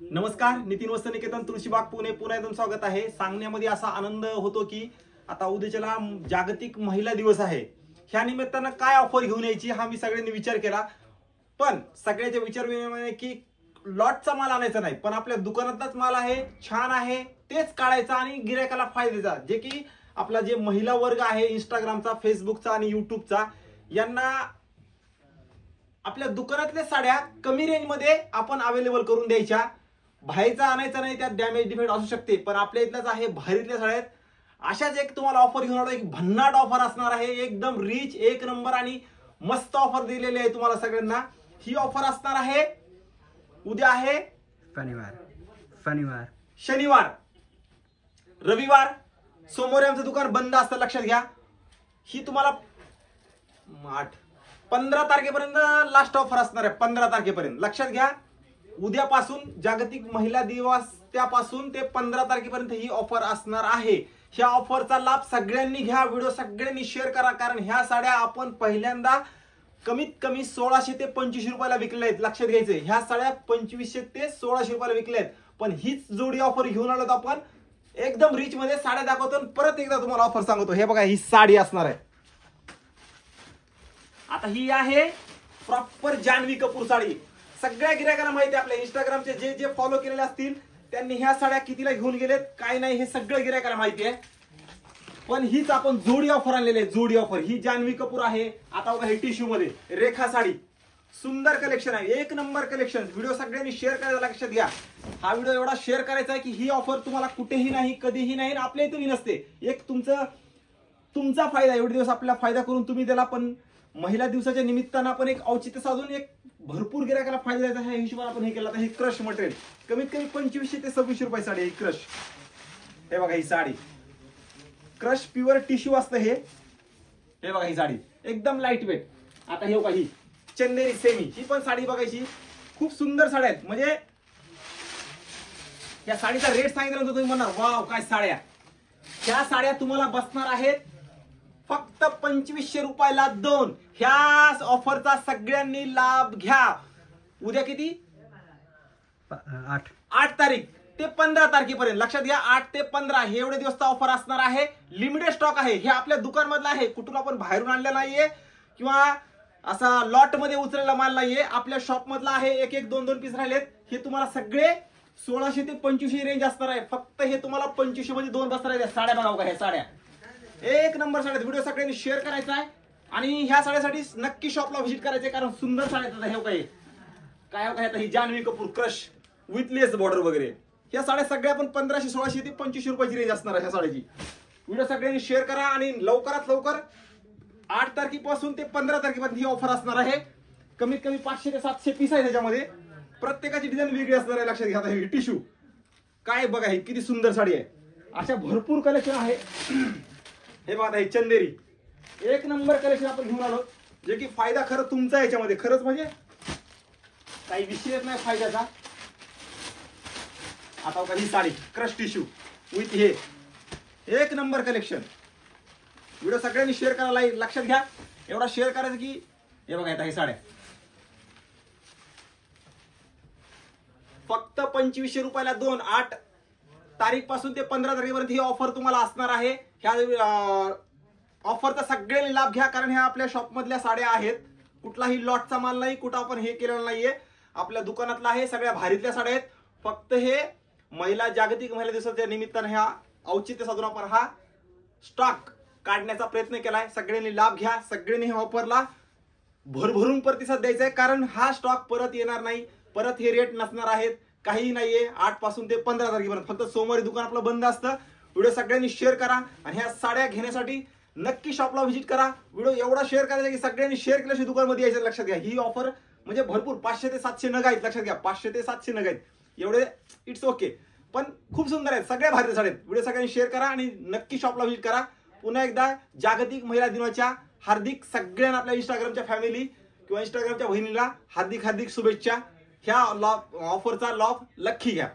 नमस्कार नितीन वस्त निकेतन तुळशीबाग पुणे. पुन्हा एकदम स्वागत आहे. सांगण्यामध्ये असा आनंद होतो की आता उद्याच्याला जागतिक महिला दिवस आहे. ह्या निमित्तानं काय ऑफर घेऊन यायची हा मी सगळ्यांनी विचार केला. पण सगळ्याच्या विचार विनिमय की लॉटचा माल आणायचा नाही पण आपल्या दुकानातलाच माल आहे छान आहे तेच काढायचा आणि गिरायकाला फायद्याचा जे की आपला जे महिला वर्ग आहे इंस्टाग्रामचा फेसबुकचा आणि युट्यूबचा यांना आपल्या दुकानातल्या साड्या कमी रेंजमध्ये आपण अवेलेबल करून द्यायच्या. बाहेरचा आणायचा नाही त्यात डॅमेज डिफेक्ट असू शकते पण आपल्या इथल्याच आहे बाहेरीतल्या साड्यात अशाच एक तुम्हाला ऑफर घेऊन आलो एक भन्नाट ऑफर असणार आहे एकदम रिच एक नंबर आणि मस्त ऑफर दिलेली आहे तुम्हाला सगळ्यांना. ही ऑफर असणार आहे उद्या आहे शनिवार. शनिवार. शनिवार. रविवार. सोमवारी आमचं दुकान बंद असतं लक्षात घ्या. ही तुम्हाला आठ पंधरा तारखेपर्यंत लास्ट ऑफर असणार आहे पंधरा तारखेपर्यंत. लक्षात घ्या. उद्यापासून जागतिक महिला दिवस त्यापासून ते पंधरा तारखेपर्यंत ही ऑफर असणार आहे. ह्या ऑफरचा लाभ सगळ्यांनी घ्या. व्हिडिओ सगळ्यांनी शेअर करा. कारण ह्या साड्या आपण पहिल्यांदा कमीत कमी सोळाशे ते पंचवीसशे रुपयाला विकल्या आहेत. लक्षात घ्यायचे ह्या साड्या पंचवीसशे ते सोळाशे रुपयाला विकल्या आहेत. पण हीच जोडी ऑफर घेऊन आलो आपण. एकदम रिच मध्ये साड्या दाखवतो आणि परत एकदा तुम्हाला ऑफर सांगतो. हे बघा ही साडी असणार आहे. आता ही आहे प्रॉपर जान्हवी कपूर साडी. सगळ्या गिरायकांना माहिती आहे आपल्या इंस्टाग्रामचे जे जे फॉलो केलेले असतील त्यांनी ह्या साड्या कितीला घेऊन गेलेत काय नाही हे सगळं गिरायकांना माहिती आहे. पण हीच आपण जोडी ऑफर आणलेली आहे जोडी ऑफर ही जान्हवी कपूर आहे आता बघा हे टिश्यू मध्ये रेखा साडी. सुंदर कलेक्शन आहे एक नंबर कलेक्शन व्हिडिओ सगळ्यांनी शेअर करायचा लक्षात घ्या. हा व्हिडिओ एवढा शेअर करायचा आहे की ही ऑफर तुम्हाला कुठेही नाही कधीही नाही आणि आपल्या इथेही नसते. एक तुमचं तुमचा फायदा एवढे दिवस आपला फायदा करून तुम्ही त्याला पण महिला दिवसाच्या निमित्तानं आपण एक औचित्य साधून एक भरपूर गिरायकाला फायदा द्यायचा. ह्या हिशोबाने आपण हे केलं. तर हे क्रश मटेरियल. कमीत कमी पंचवीसशे ते सव्वीसशे रुपये साडी आहे ही क्रश. हे बघा ही साडी. क्रश प्युअर टिश्यू असतं हे. हे बघा ही साडी. एकदम लाइट वेट आता हे बघा ही. चंदेरी सेमी ही पण साडी बघायची. खूप सुंदर साड्या आहेत. म्हणजे या साडीचा रेट सांगितलं तुम्ही म्हणणार वाव काय साड्या. ह्या साड्या तुम्हाला बसणार आहेत फक्त पंचवीसशे रुपयाला दोन. ह्या ऑफरचा सगळ्यांनी लाभ घ्या. उद्या किती? आठ. आठ तारीख. ते पंधरा तारखेपर्यंत. लक्षात घ्या आठ ते पंधरा हे एवढे दिवसचा ऑफर असणार आहे. लिमिटेड स्टॉक आहे. हे आपल्या दुकानमधलं आहे. कुठून आपण बाहेरून आणलेलं नाहीये. किंवा असा लॉटमध्ये उचललेला माल नाहीये. आपल्या शॉप मधला आहे एक एक दोन दोन पीस राहिलेत. हे तुम्हाला सगळे सोळाशे ते पंचवीसशे रेंज असणार आहे. फक्त हे तुम्हाला पंचवीसशे मध्ये दोन बसणार आहेत. साड्या बघा बघा हे साड्या? एक नंबर साड्या व्हिडिओ सगळ्यांनी शेअर करायचा आहे. आणि ह्या साड्यासाठी नक्की शॉपला व्हिजिट करायचे कारण सुंदर साड्या हे काय काय हो काय ही Janhvi Kapoor crush with lace border वगैरे. ह्या साड्या सगळ्या पण पंधराशे सोळाशे ते पंचवीसशे रुपयाची रेंज असणार आहे ह्या साड्याची. व्हिडिओ सगळ्यांनी शेअर करा आणि लवकरात लवकर आठ तारखेपासून ते पंधरा तारखेपर्यंत ही ऑफर असणार आहे. कमीत कमी पाचशे ते सातशे पीस आहे त्याच्यामध्ये. प्रत्येकाची डिझाईन वेगळी असणार आहे लक्षात घ्या आता हे टिश्यू काय बघा हे किती सुंदर साडी आहे. अशा भरपूर कलेक्शन आहे. हे बघा हे चंदेरी. एक नंबर कलेक्शन आपण घेऊन आलो. जे की फायदा खरं तुमचा याच्यामध्ये. खरंच म्हणजे काही विषयच नाही फायद्याचा. आता बघा ही साडी क्रश टिश्यू विथ हे. एक नंबर कलेक्शन व्हिडिओ सगळ्यांनी शेअर करायला लक्षात घ्या. एवढा शेअर करायचं की हे बघा येतात हे साड्या. फक्त पंचवीसशे रुपयाला दोन आठ तारीखपासून ते पंधरा तारखेपर्यंत ही ऑफर तुम्हाला असणार आहे. ह्या ऑफरचा सगळ्यांनी लाभ घ्या कारण ह्या आपल्या शॉपमधल्या साड्या आहेत. कुठलाही लॉटचा माल नाही कुठं आपण हे केलेलं नाहीये. आपल्या दुकानातला आहे सगळ्या भारीतल्या साड्या आहेत. फक्त हे महिला जागतिक महिला दिवसाच्या निमित्तानं ह्या औचित्य साधून आपण हा स्टॉक काढण्याचा प्रयत्न केलाय. सगळ्यांनी लाभ घ्या सगळ्यांनी ह्या ऑफरला भरभरून प्रतिसाद द्यायचा आहे कारण हा स्टॉक परत येणार नाही. परत हे रेट नसणार आहेत. काहीही नाहीये. आठपासून ते पंधरा तारखेपर्यंत. फक्त सोमवारी दुकान आपलं बंद असतं. व्हिडिओ सगळ्यांनी शेअर करा आणि ह्या साड्या घेण्यासाठी नक्की शॉपला व्हिजिट करा. व्हिडिओ एवढा शेअर करायचा की सगळ्यांनी शेअर केल्याशिवाय दुकानमध्ये यायचं लक्षात घ्या. ही ऑफर म्हणजे भरपूर पाचशे ते सातशे नग आहेत लक्षात घ्या. पाचशे ते सातशे नग आहेत. एवढे इट्स ओके पण खूप सुंदर आहेत सगळ्या भारतीय साड्या आहेत. व्हिडिओ सगळ्यांनी शेअर करा आणि नक्की शॉपला व्हिजिट करा. पुन्हा एकदा जागतिक महिला दिनाच्या हार्दिक सगळ्यांना आपल्या इंस्टाग्रामच्या फॅमिली किंवा इंस्टाग्रामच्या बहिणीला हार्दिक हार्दिक शुभेच्छा. ह्या लॉ ऑफरचा लॉफ लक्की घ्या.